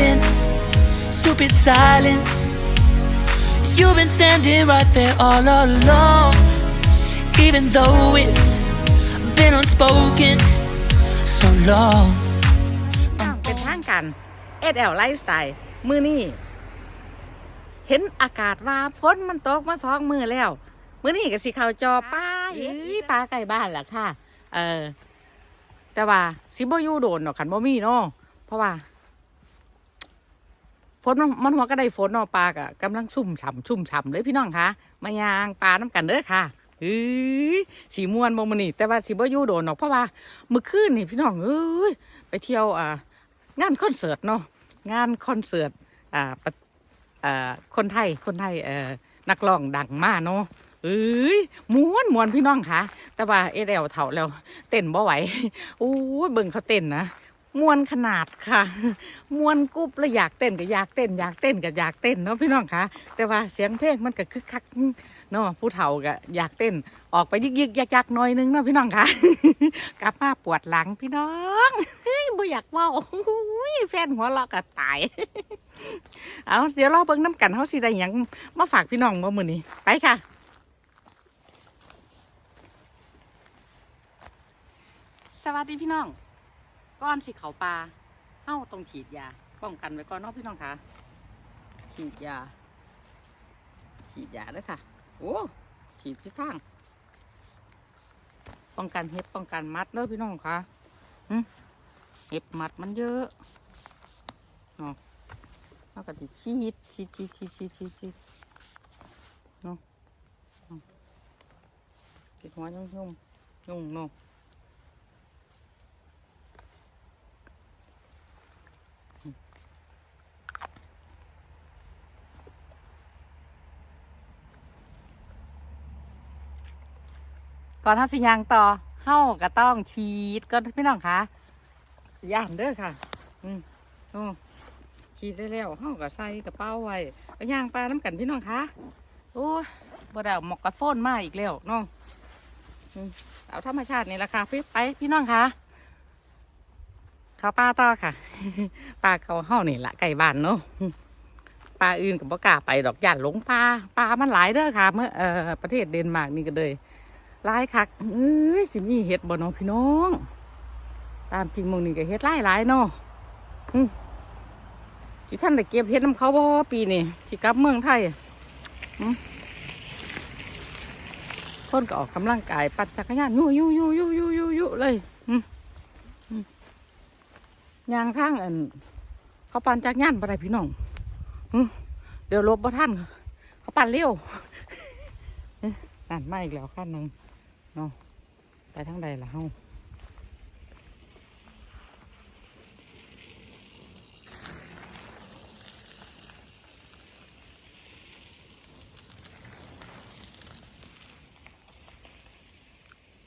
been stupid silence. You've been standing right there all along, even though it's been unspoken so long. อ้าวเป็นทางการเอสแอลไลฟ์สไตล์มือนี่เห็นอากาศว่าฝนมันตกมาสองมือแล้ว มือนี่ก็สิเข้าจอป้าเฮ้ยป้าใกล้บ้านแหละค่ะ เออ แต่ว่าสิบ่อยู่โดนดอกขันบ่มีเนาะเพราะว่า ฝนมันหัวก็ได้ฝนเนาะปลากะกำลังชุ่มฉ่ำชุ่มฉ่ำเลยพี่น้องคะมายางปลาน้ำกันเด้อค่ะเฮ้ยสีม่วนบ่มื้อนี้แต่ว่าสิบ่อยู่โดนดอกเพราะว่ามื้อคืนนี่พี่น้องเอ้ยไปเที่ยวอ่างานคอนเสิร์ตเนาะงานคอนเสิร์ตอ่าอ่าคนไทยคนไทยเอ่อนักร้องดังมากเนาะเอ้ยม้วนม้วนพี่น้องคะแต่ว่าเอเดลเถ่าแล้วเต้นบ่ไหวอู้ยเบิ่งเขาเต้นนะ มวนขนาดค่ะ มวนกุบแล้วอยากเต้นก็อยากเต้น อยากเต้นก็อยากเต้นเนาะพี่น้องคะแต่ว่าเสียงเพลงมันก็คึกคักเนาะผู้เฒ่าก็อยากเต้น ออกไปยึกยึกยักยักๆหน่อยนึงเนาะพี่น้องคะกลับมาปวดหลังพี่น้องเฮ้ยบ่อยากเว่าแฟนหัวเราะก็ตาย เอาเดี๋ยวเราเบิ่งน้ำกันเฮาสิได้หยังมาฝากพี่น้องบ่มื้อนี้ไปค่ะสวัสดีพี่น้อง ก้อนสิเขาปลาเฮ้าต้องฉีดยาป้องกันไว้ก่อนเนาะพี่น้องคะฉีดยา ฉีดยาด้วยค่ะ โอ้ฉีดที่ข้าง ป้องกันเห็บป้องกันมัดเด้อพี่น้องคะเห็บมัดมันเยอะเนาะแล้วก็จะฉีดฉีดฉีดฉีดฉีดฉีดฉีดเนาะอืมติดหัวยุ่งยุ่งยุ่งเนาะ ก่อนเฮาสิยางต่อเฮาก็ต้องฉีดก่อนพี่น้องคะย่านเด้อค่ะ อืมโอ้ฉีดได้แล้วเฮาก็ใส่กระเป๋าไว้ก็ย่างปลาน้ำกันพี่น้องคะโอ้บ่ได้เอาหมอกกระโฟนมาอีกแล้วน้องเอาธรรมชาตินี่แหละค่ะพี่ไปพี่น้องคะเขาปลาต่อค่ะปลาเขาเฮานี่ละไก่บ้านเนาะปลาอื่นกับบ่กล้าไปดอกหยานหลงปลาปลามันหลายเด้อค่ะ เมื่อเอ่อประเทศเดนมาร์กนี่ก็เลย ลายคักเอ้ยสิมีเห็ดบ่เนาะพี่น้อง ตามจริงมองนี่ก็เห็ดลายหลายเนาะอืมที่ท่านได้เก็บเห็ดน้ำเขาบ่ปีนี่สิกลับเมืองไทยคนก็ออกกำลังกาย ปั่นจักรยานยู่ยู่ยู่ยู่ยู่ยู่ยู่เลยยางทางอันเขาปั่นจักรยานบ่ได้พี่น้องเดี๋ยวลบบ่ทันเขาปั่นเร็วนั่นมาอีกแล้วขั้นหนึ่ง เนาะไปทางใดล่ะเฮา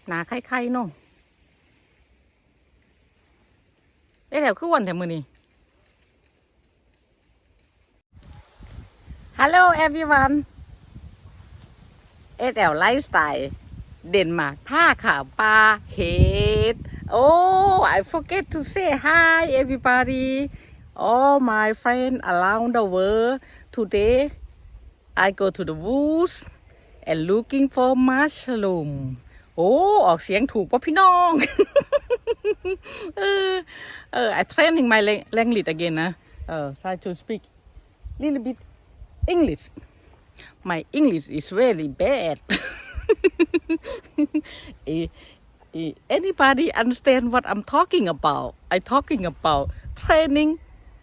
หนาไข่ๆเนาะได้แล้วคือวันแต่มือนี้ Hello everyone เอสแอลไลฟ์สไตล์ เดนมาร์กท่าขาวปลาเห็ด Oh I forget to say hi everybody all my friend around the world today I go to the woods and looking for mushroom โอ้ ออกเสียงถูกป่ะพี่น้อง เออ เออ I training my language again นะ เออ try to speak little bit English my English is very bad. Eh, eh, Anybody understand what I'm talking about? I talking about training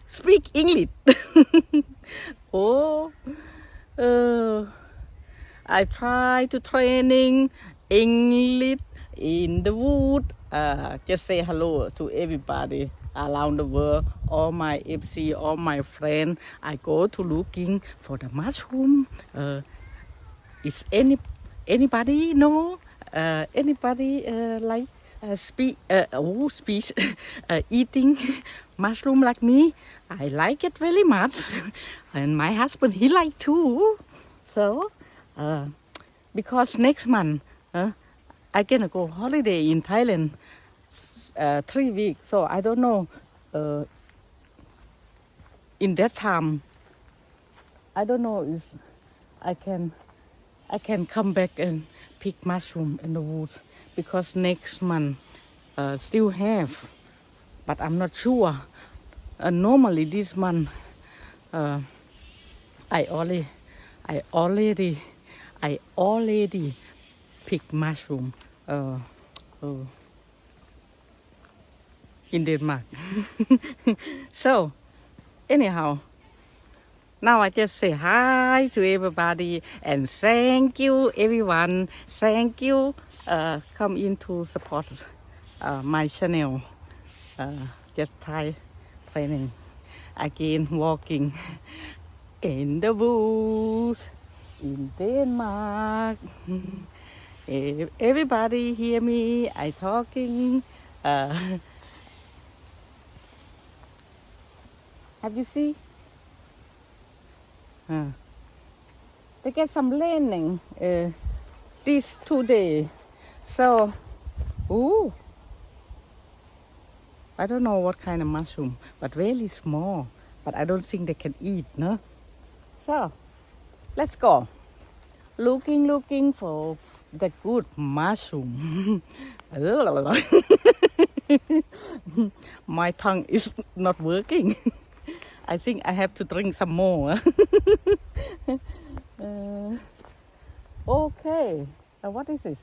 speak English. oh, uh, I try to training English in the wood. Uh, just say hello to everybody around the world. All my FC, all my friends. I go to looking for the mushroom. Uh, is any anybody know uh, anybody uh, like uh, speak uh, oh speech uh, eating mushroom like me? I like it very much. And my husband he like too. So uh, because next month uh, i gonna go holiday in thailand uh, three weeks. So i don't know uh, in that time I don't know is I can I can come back and pick mushroom in the woods because next month uh, still have but I'm not sure. Uh, normally this month uh, I already I already I already pick mushroom uh, uh, in Denmark. So anyhow now I just say hi to everybody and thank you everyone. Thank you. Uh, come in to support uh, my channel. Uh, just try training again, walking in the woods in Denmark. If Everybody hear me. I talking. Uh, have you seen? They get some learning uh, these two days. So, ooh, I don't know what kind of mushroom, but really small. But I don't think they can eat, no? So, let's go. Looking, looking for the good mushroom. My tongue is not working. I think I have to drink some more. Uh, okay. Uh, what is this?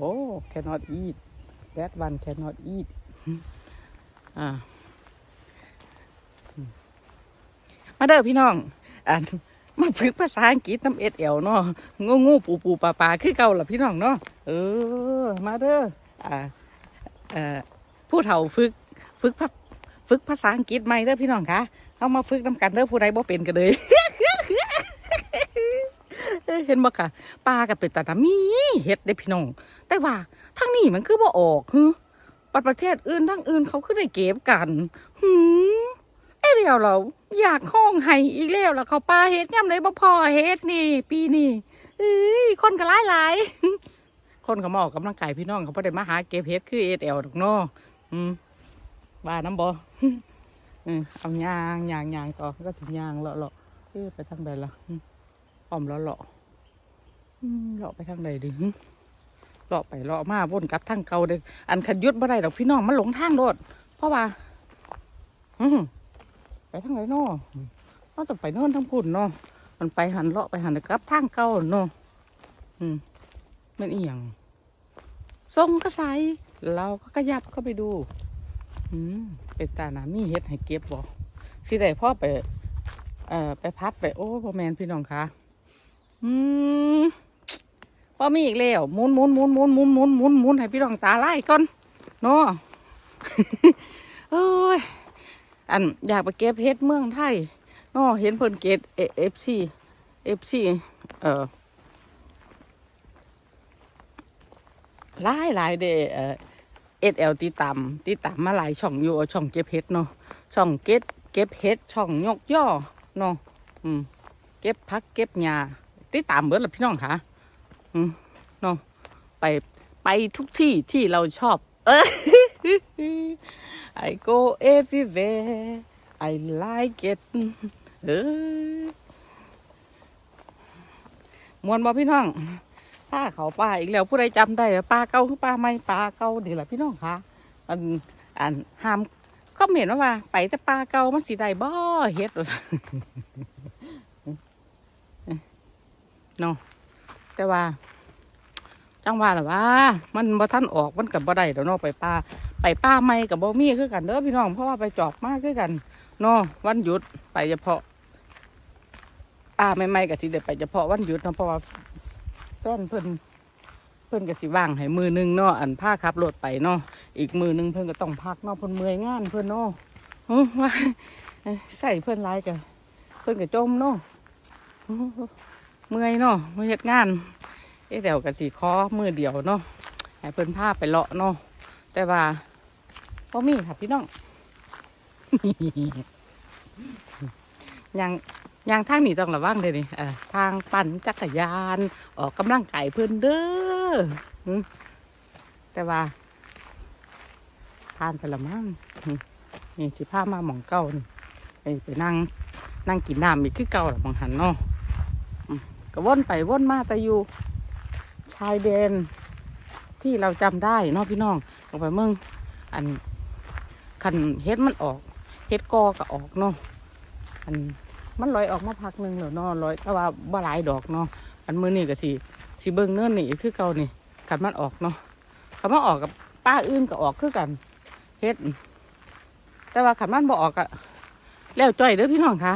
Oh, cannot eat. That one cannot eat. อ่าอืมาเด้อพี่น้องอ่านมาฝึกภาษาอังกฤษน้ำเอ็ดเอวเนาะงูงูปูปูปลาปลาคือเก่าล่ะพี่น้องเนาะเออ มาเด้ออ่าเอ่อผู้เฒ่าฝึกฝึกภา ฝึกภาษาอังกฤษใหม่เด้อพี่น้องคะเอามาฝึกนำกันเด้อผู้ใดบ่เป็นก็เลยเห็นบ่ค่ะปลากับเป็ดตาดามีเห็ดเด้พี่น้อง แต่ว่าทางนี้มันคือบ่ออกฮึปัดประเทศอื่นทั้งอื่นเขาคือได้เก็บกันหืมไอ้เดียวเรา อยากห้องไห้อีกแล้วล่ะเขาปลาเฮ็ดย่ำเลยบ่พอเฮ็ดนี่ ปีนี้เอ้ยคนก็หลายหลายคนเขามาออกกำลังกายพี่น้องเขาบ่ได้มาหาเก็บเฮ็ดคือเอสเอลดอกเนาะอืม ว่าน้ำบ่อืมเอายางยางยางต่อก็ถึงยางเลาะเลาะเอ้ยไปทางใดล่ะอ้อมเลาะเลาะเลาะไปทางใดดิเลาะไปเลาะมาวนกลับทางเก่าเด้ออันขันยุดบ่ได้ดอกพี่น้องมันหลงทางโดดเพราะว่าอืมไปทางไหนเนาะเราต้องไปโน่นทางพุ่นเนาะมันไปหันเลาะไปหันกลับทางเก่าเนาะอืมมันเอียงทรงก็ใสเราก็ขยับเข้าไปดู เป็นตาหนามีเฮ็ดให้เก็บบ่สิได้พ่อไปเอ่อไปพัดไปโอ้พ่อแมนพี่น้องคะอืมพ่อมีอีกแล้วหมุนหมุนหมุนหมุนหมุนหมุนหมุนหมุนให้พี่น้องตาไล่ก่อนเนาะโอ้ยอันอยากไปเก็บเฮ็ดเมืองไทยเนาะเห็นเพิ่นเก็บเอฟซีเอฟซีเอ่อหลายหลายเดเอ่อ เอสเอลติตามติตามมาหลายช่องอยู่ช่องเก็บเห็ดเนาะช่องเก็บเก็บเห็ดช่องยกย่อเนาะอืมเก็บพักเก็บหญ้าติตามเบิดละพี่น้องค่ะอืมเนาะไปไปทุกที่ที่เราชอบ เออ I go everywhere I like it เออมวนบ่พี่น้อง ป้าเขาป้าอีกแล้วผู้ใดจำได้ป้าเก่าคือป้าไม่ป้าเก่าเดี๋ยวละพี่น้องคะอันอันห้ามคอมเมนต์มาว่า ไปแต่ป้าเก่ามันสีได้บ่เฮ็ดเนาะแต่ว่าจังว่าล่ะว่า มันบ่ทันออกมันกับบ่ได้เดี๋ยวเนาะไปป้า ไปป้าไม่กับบ่มีคือกันเด้อพี่น้องเพราะว่าไปจอบมากคือกันเนาะวันหยุดไปเฉพาะป้าไม่ไม่กับสิเด็ดไปเฉพาะวันหยุดเนาะเพราะว่า ฟนเพิ่นเพิ่นก็สิว่างให้มือหนึงเนาะอันผ้าขับรถไปเนาะอีกมือหนึงเพิ่นก็ต้องพักเนาะเพิ่นเมื่อยงานเพิ่นเนาะเอ้อว่าใส่เพิ่นหลายก็เพิ่นก็จมเนาะเมื่อยเนาะมาเฮ็ดงานเอ๊ะเดี๋ยวก็สิขอมือเดียวเนาะให้เพิ่นพาไปเลาะเนาะแต่ว่าบ่มีค่ะพี่น้องยัง ยางทางนี้ต้องระวังเลยนี่เออทางปั่นจักรยาน ออกกำลังกายเพื่อนเด้อแต่ว่าทานไปละมั้งนี่สิพามาหมองเก้านี่ไปไปนั่ง นั่งกินน้ำอีคือเก่าหรอมองหันเนาะอืมก็วนไปวนมาแต่อยู่ ชายแดนที่เราจำได้เนาะพี่น้องออกไปเมืองอันคันเฮ็ดมันออก เฮ็ดกอก็ออกเนาะอัน มันลอยออกมาพักหนึ่งแล้วเนาะลอยแต่ว่าบ่หลายดอกเนาะอันมือนี่ก็สิสิเบิ่งเนิ่นนี่คือเก่านี่คันมันออกเนาะคันมันออกกับป้าอื่นก็ออกคือกันเฮ็ดแต่ว่าขันมันบออกอะแล้วจ่อยเด้อพี่น้องค่ะ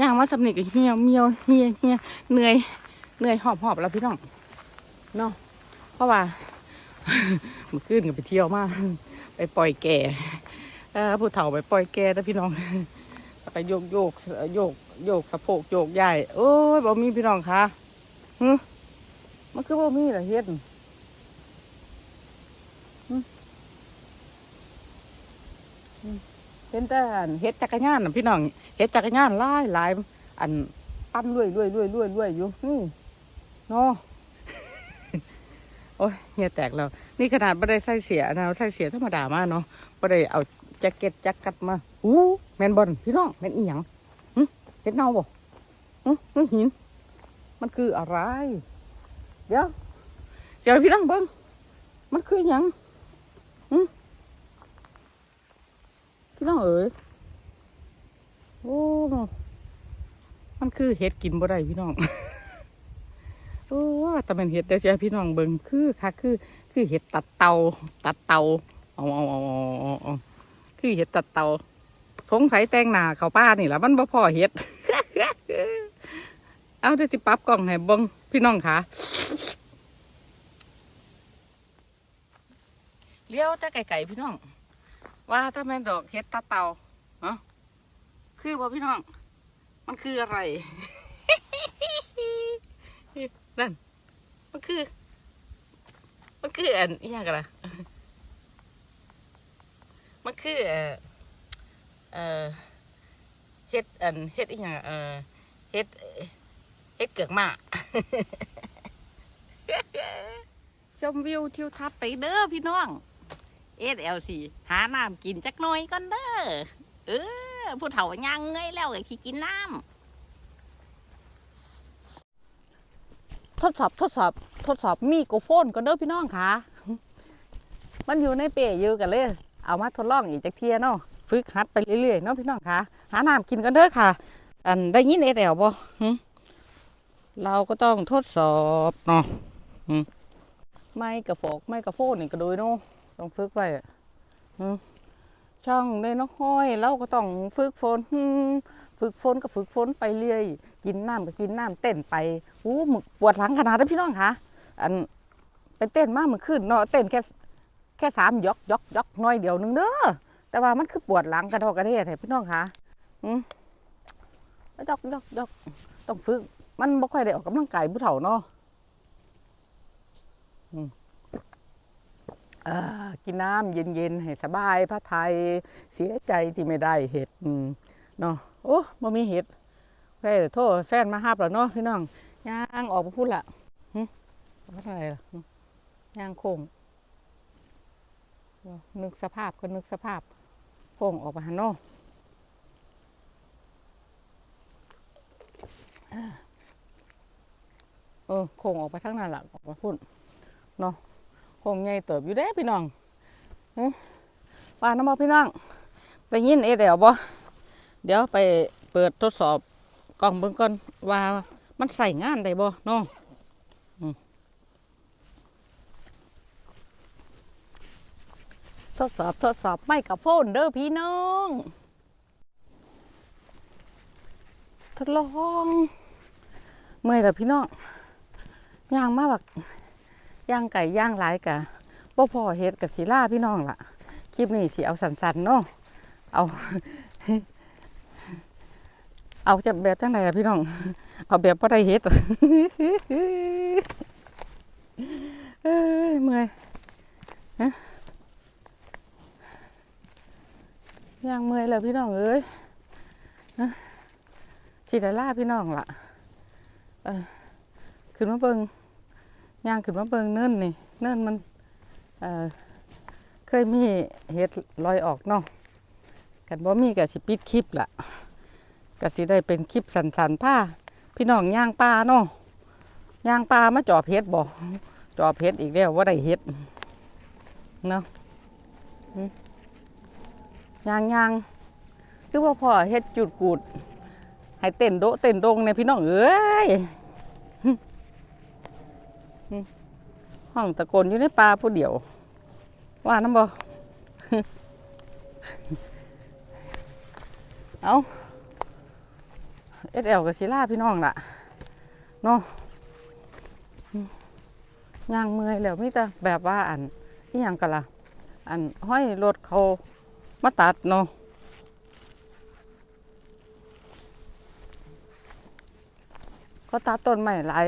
ย่างมาสำนึกเฮียวเมียวเฮียเฮียเหนื่อยเหนื่อยหอบหอบแล้วพี่น้องเนาะเพราะว่าเมื่อคืนก็ไปเที่ยวมากไปปล่อยแก่ผู้เฒ่าไปปล่อยแก่นะพี่น้อง ไปโยกโยกโยกโยกสะโพกโยกใหญ่โอ้ยบ่มีพี่น้องคะฮึมันคือบ่มีเหรอเฮ็ดเห็นแต่อันเฮ็ดจักรยานน่ะพี่น้องเฮ็ดจักรยานหลายหลายอันปั้นรวยรวยรวยรวยรวยอยู่นี่เนาะโอ้ยเฮียแตกแล้วนี่ขนาดไม่ได้ใส่เสียนะใส่เสียธรรมดามาเนาะไม่ได้เอาแจ็คเก็ตแจ็คกัดมา อู้แมนบอลพี่น้องแมนอีหยังเฮ็ดเน่าบ่หึหึหิน มันคืออะไร เดี๋ยวเดี๋ยวพี่น้องเบิ้งมันคือหยังพี่น้องเอ๋ยโอ้มันคือเห็ดกินบ่ได้พี่น้องโอ้แต่เป็นเห็ดเดี๋ยวจะพี่น้องเบิ่งคือค่ะคือ คือเห็ดตัดเตาตัดเตาอาเอาเอาเอาเอาเอาคือเห็ดตัดเตา สงสัยแต่งหน้าเขาป้านี่แหละมันบ่พอเห็ด เอาเดี๋ยวสิปรับกล้องให้เบิ่งพี่น้องค่ะเลี้ยวแต่ไก่ๆพี่น้อง ว่าถ้าแม่ดอกเห็ดตาเตาเนาะคือบ่พี่น้อง มันคืออะไรนั่นมันคือ มันคืออันอหย่างกันล่ะมันคือ เอ่อเอ่อเฮ็ดอันเฮ็ดอีหยังอะเอ่อเฮ็ดเฮ็ดเกือกหมาชมวิวทิวทัศน์ไปเด้อพี่น้อง SLC หาน้ำกินจักหน่อยก่อนเด้อเออผู้เฒ่ายังเงยแล้วก็ขี้กินน้ำทดสอบทดสอบทดสอบมีโกโฟนก่อนเด้อพี่น้องค่ะ มันอยู่ในเป๋อยู่กันเลย เอามาทดลองอีกจักเทียเนาะ ฝึกหัดไปเรื่อยๆเนาะพี่น้องค่ะหาน้ำกินกันเด้อค่ะ อันได้ยินเอแอลบ่เราก็ต้องทดสอบเนาะไม่กระโฟกไม่กระโฟนนี่ก็โดยเนาะต้องฝึกไว้อะอืมช่องได้น้ห้อยเราก็ต้องฝึกฝนฝึกฝนก็ฝึกฝนไปเรื่อย กินน้ำก็กินน้ำเต้นไปอู้มึกปวดหลังขนาดนั้นพี่น้องคะอันเป็นเต้นมากมันขึ้นเนาะเต้นแค่แค่สามยกยกยกน้อยเดียวนึงเด้อ แต่ว่ามันคือปวดหลังกระทอกกระเทศแท้พี่น้องคะอืมยกยกยกต้องฝึก มันบ่ค่อยได้ออกกำลังกายผู้เฒ่าเนาะอ่ากินน้ำเย็นๆให้สบายพระไทยเสียใจที่ไม่ได้เห็ดเนาะโอ้บ่มีเห็ดแค่โทษแฟนมาห้าบแล้วเนาะพี่น้องย่างออกมาพูดละหึว่าอะไรล่ะย่างโค้งนึกสภาพก็นึกสภาพ โค้งออกมาหันเนาะเออโค้งออกไปทั้งนั้นละออกมาพูดเนาะคงใหญ่เติบอยู่เด้พี่น้องหึว่าน้ำบ่พี่น้องได้ยินเอเดียวบ่เดี๋ยวไปเปิดทดสอบกล่องเบิ่งก่อนว่ามันใส่งานได้บ่เนาะอืม ทดสอบทดสอบไม่กับโฟนเด้อพี่น้องทดลองเมื่อยแล้วพี่น้องย่างมาแบบย่างไก่ย่างหลายกะบ่พอเฮ็ดกับสีล่าพี่น้องล่ะ คลิปนี้สิเอาสันๆเนาะเอา เอาจะแบบจังไหนล่ะพี่น้อง เอาแบบบ่ได้เฮ็ดเอ้ยเมื่อยฮะ ย่างเมื่อยแล้วพี่น้องเอ้ยฮะสิได้ล่าพี่น้องล่ะเออขึ้นมาเบิงย่างขึ้นมาเบิงเนิ่นนี่เนิ่นมันเออเคยมีเห็ดลอยออกเนาะกันบ่มีก็สิปิดคลิปล่ะก็สิได้เป็นคลิปสันๆผ้าพี่น้องย่างปลาเนาะย่างปลามาจอบเฮ็ดบ่จอบเฮ็ดอีกแล้วว่าได้เฮ็ดเนาะ ย่างย่างคือว่าพ่อเฮ็ดจุดกูด ให้เต้นโดเต้นดงในพี่น้องเอ้ยห้องตะโกนอยู่ในป่าผู้เดียว ว่าน้ำบ่เอาเอสเอลกับศิลาพี่น้องล่ะเนาะอืมย่างเมื่อยแล้วมีแต่แบบว่าอันที่ยังกันล่ะ อันห้อยรถเขา มาตัดเนาะเขาตัดต้นไม้หลาย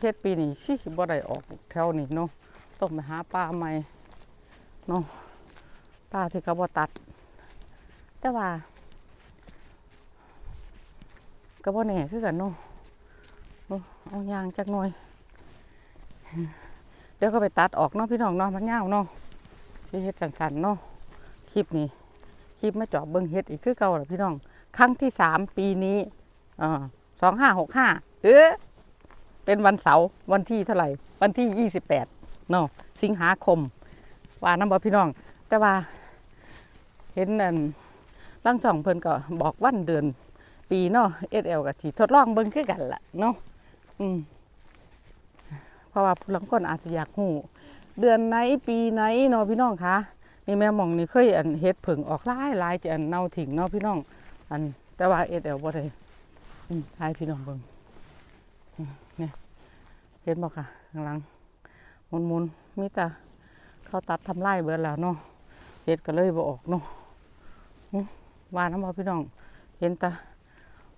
เฮ็ดปีนี้ชิสิบ่ได้ออกแถวนี้เนาะต้องไปหาป่าใหม่เนาะป่าที่เขาบ่ตัด แต่ว่าก็บ่แน่คือกันเนาะเนาอายางจักหน่อย เดี๋ยวก็ไปตัดออกเนาะพี่น้องเนาะมันยาวเนาะสิเฮ็ดสั้นๆเนาะคลิปนี้ คลิปมาจอบเบิ่งเฮ็ดอีกคือเก่าล่ะพี่น้อง ครั้งที่สามปีนี้สองห้าหกห้าเออเป็นวันเสาร์วันที่เท่าไหร่ วันที่ยี่สิบแปดเนาะสิงหาคม ว่าน้ำบอพี่น้อง แต่ว่า เห็นนั่นร่างช่องเพิ่นก็บอกวันเดือน ปีเนาะเอสเอลกับทีทดลองเบิ่งคือกันล่ะเนาะอืมเพราะว่าผู้ลังคนอาจจะอยากหูเดือนไหนปีไหนเนาะพี่น้องคะ นี่แม่มองนี่เคยอันเฮ็ดผึ่งออกหลายหลายจะอันเน่าถิ่งเนาะพี่น้อง อันแต่ว่าเอสเอลบ่ได้อืมให้พี่น้องเบิ่งเนี่ยเห็นบ่ค่ะข้างหลังมุนๆมีแต่เขาตัดทำลายเบิดแล้วเนาะเฮ็ดก็เลยบ่ออกเนาะว่าน้ำบ่พี่น้อง เห็นตา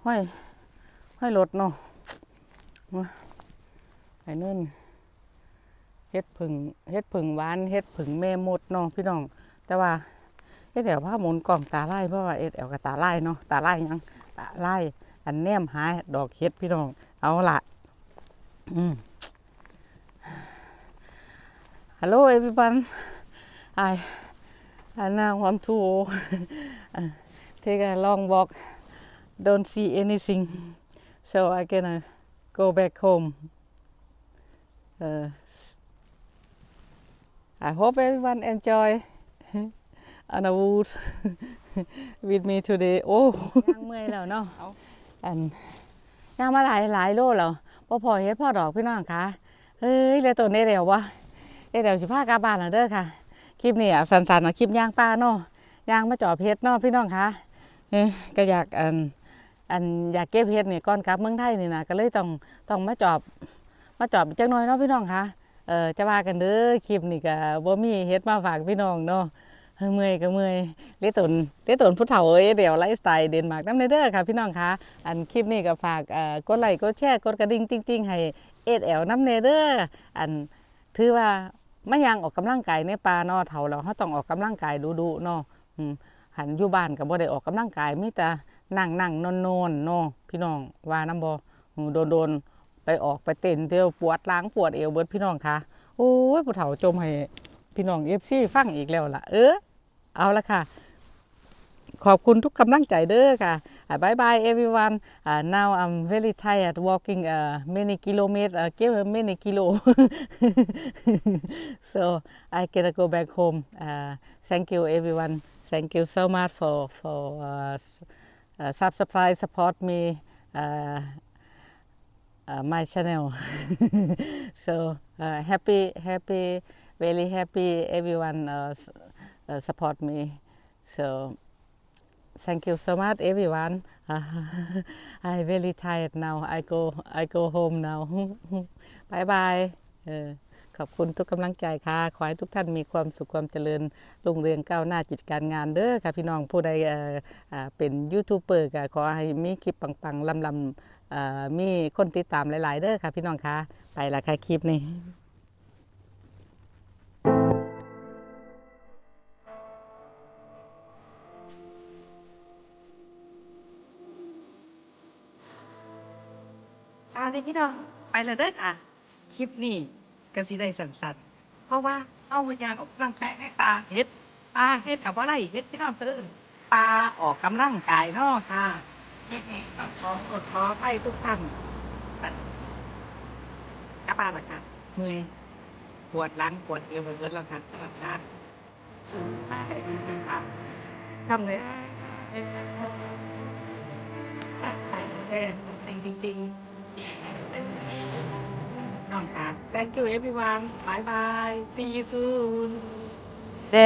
ห้อยห้อยรถเนาะไอ้นู่นเฮ็ดผึ่งเฮ็ดผึ่งหวานเฮ็ดผึ่งแม่มดเนาะพี่น้อง แต่ว่าเอเดลผ้าหมุนกล่องตาไล่เพราะว่าเอเดลกับตาไล่เนาะตาไล่ยังตาไล่อันแนมหายดอกเฮ็ดพี่น้อง เอาละอืมฮัลโหลเอวิบันไอ I now want to take a long walk don't see anything so I can uh, go back home uh, I hope everyone enjoy on a wood with me today โอ้ย่างเมื่อยแล้วเนาะอันย่างมาหลายหลายโลแล้วพ่อพอเฮ็ดพ่อดอกพี่น้องคะเฮ้ยแล้วตัวนี้เร็ววะเดี๋ยวสิพากลับบ้านแล้วเด้อค่ะ คลิปนี้อะสั้นๆนะคลิปย่างปลาเนาะย่างมาจอบเพชรเนาะพี่น้องคะเอ้ยก็อยากอันอันอยากเก็บเห็ดนี่ก่อนกลับเมืองไทยนี่นะก็เลยต้องต้องมาจอบมาจอบจักหน่อยเนาะพี่น้องคะ เออจะว่ากันเด้อคลิปนี่ก็บ่มีเฮ็ดมาฝากพี่น้องเนาะเฮ้ยเมื่อยก็เมื่อยเลตุนเลตุนผู้เฒ่าเอ้ยเดี๋ยวไลฟ์สไตล์เดนมาร์กนำเด้อค่ะพี่น้องคะอันคลิปนี้ก็ฝากกดไลค์กดแชร์กดกระดิ่งติ๊งๆให้เอ็ดแอลน้ำเนเด้ออันถือว่ามันยังออกกำลังกายในป่าเนาะเฒ่าแล้วเฮาต้องออกกำลังกายดูๆเนาะอืมหันอยู่บ้านก็บ่ได้ออกกำลังกายมีแต่นั่งนั่งนอนนอนเนาะพี่น้องว่าน้ำบอโดนโดนๆ ไปออกไปเต้นเที่ยวปวดล้างปวดเอวเบิดพี่น้องค่ะโอ้ยผู้เฒ่าจมให้พี่น้องเอฟซีฟังอีกแล้วล่ะ เออเอาละค่ะ ขอบคุณทุกกำลังใจเด้อค่ะบายบาย everyone uh, now I'm very tired walking uh, many kilometers uh, give many kilo so I gotta go back home uh, thank you everyone thank you so much for for uh, uh, subscribe support me uh, my channel. So uh, happy happy very happy everyone uh, uh, support me. So thank you so much everyone. Uh, I really tired now. I go I go home now. Bye bye เออขอบคุณทุกกำลังใจค่ะ ขอให้ทุกท่านมีความสุขความเจริญรุ่งเรืองก้าวหน้าจิตการงานเด้อค่ะพี่น้องผู้ใดเป็นยูทูบเบอร์ก็ขอให้มีคลิปปังๆลำๆเอ่อมีคนติดตามหลาย ๆ เด้อค่ะพี่น้องค่ะ ไปละค่ะคลิปนี้อาสิพี่น้องไปเลยเด้อค่ะ คลิปนี้ ก็สิได้สั้นๆเพราะว่าเอาวิญญาณออกกำลังกายในป่าเฮ็ดป่าเฮ็ดกับว่าไรเฮ็ดพี่น้องเพิ่นปลาออกกำลังกายเนาะค่ะขอขอขอให้ทุกท่านกลับบ้าละค่ะเมื่อยปวดหลังปวดเอวไปเบิดแล้วค่ะสวัสดีค่ะทำเลยจริงจริง น้องค่ะ thank you everyone bye bye see you soon เด